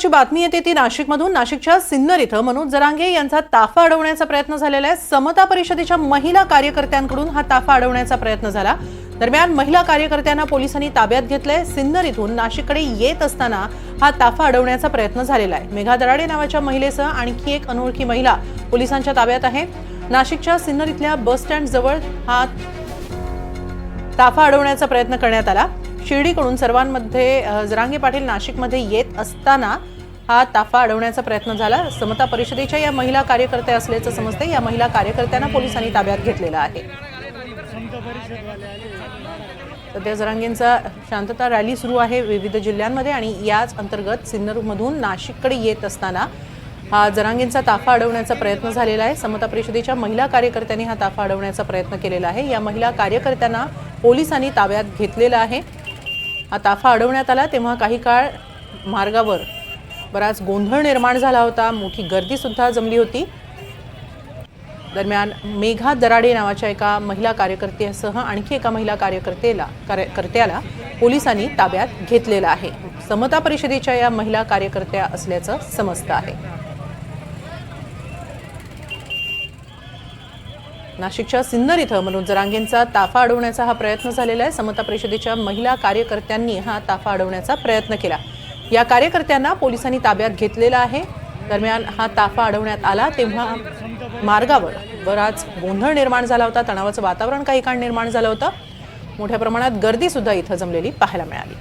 महत्वाची बातमी येते ती नाशिकमधून. नाशिकच्या सिन्नर इथं मनोज जरांगे यांचा ताफा अडवण्याचा प्रयत्न झालेला आहे. समता परिषदेच्या महिला कार्यकर्त्यांकडून हा ताफा अडवण्याचा प्रयत्न झाला. दरम्यान महिला कार्यकर्त्यांना पोलिसांनी ताब्यात घेतलंय. सिन्नर इथून नाशिककडे येत असताना हा ताफा अडवण्याचा प्रयत्न झालेला आहे. मेघा दराडे नावाच्या महिलेसह आणखी एक अनोळखी महिला पोलिसांच्या ताब्यात आहे. नाशिकच्या सिन्नर इथल्या बस स्टँड जवळ हा ताफा अडवण्याचा प्रयत्न करण्यात आला. शिर्डीकडून सर्वांमध्ये जरांगे पाटील नाशिकमध्ये येत असताना हा ताफा अडवण्याचा प्रयत्न झाला. समता परिषदेच्या या महिला कार्यकर्त्या असल्याचं समजते. या महिला कार्यकर्त्यांना पोलिसांनी ताब्यात घेतलेलं आहे. सध्या जरांगेंचा शांतता रॅली सुरू आहे विविध जिल्ह्यांमध्ये आणि याच अंतर्गत सिन्नरमधून नाशिककडे येत असताना हा जरांगेंचा ताफा अडवण्याचा प्रयत्न झालेला आहे. समता परिषदेच्या महिला कार्यकर्त्यांनी हा ताफा अडवण्याचा प्रयत्न केलेला आहे. या महिला कार्यकर्त्यांना पोलिसांनी ताब्यात घेतलेला आहे. ताफा अडवण्यात आला तेव्हा काही काळ मार्गावर बराच गोंधळ निर्माण झाला होता. मोठी गर्दीसुद्धा जमली होती. दरम्यान मेघा दराडे नावाच्या एका महिला कार्यकर्त्यासह आणखी एका महिला कार्यकर्तेला कार्यकर्त्याला पोलिसांनी ताब्यात घेतलेलं आहे. समता परिषदेच्या या महिला कार्यकर्त्या असल्याचं समजतं आहे. नाशिकच्या सिन्नर इथं मनोज जरांगेंचा ताफा अडवण्याचा हा प्रयत्न झालेला आहे समता परिषदेच्या महिला कार्यकर्त्यांनी हा ताफा अडवण्याचा प्रयत्न केला. या कार्यकर्त्यांना पोलिसांनी ताब्यात घेतलेला आहे. दरम्यान हा ताफा अडवण्यात आला तेव्हा मार्गावर बराच गोंधळ निर्माण झाला होता. तणावाचं वातावरण काही काळ निर्माण झालं होतं. मोठ्या प्रमाणात गर्दीसुद्धा इथं जमलेली पाहायला मिळाली.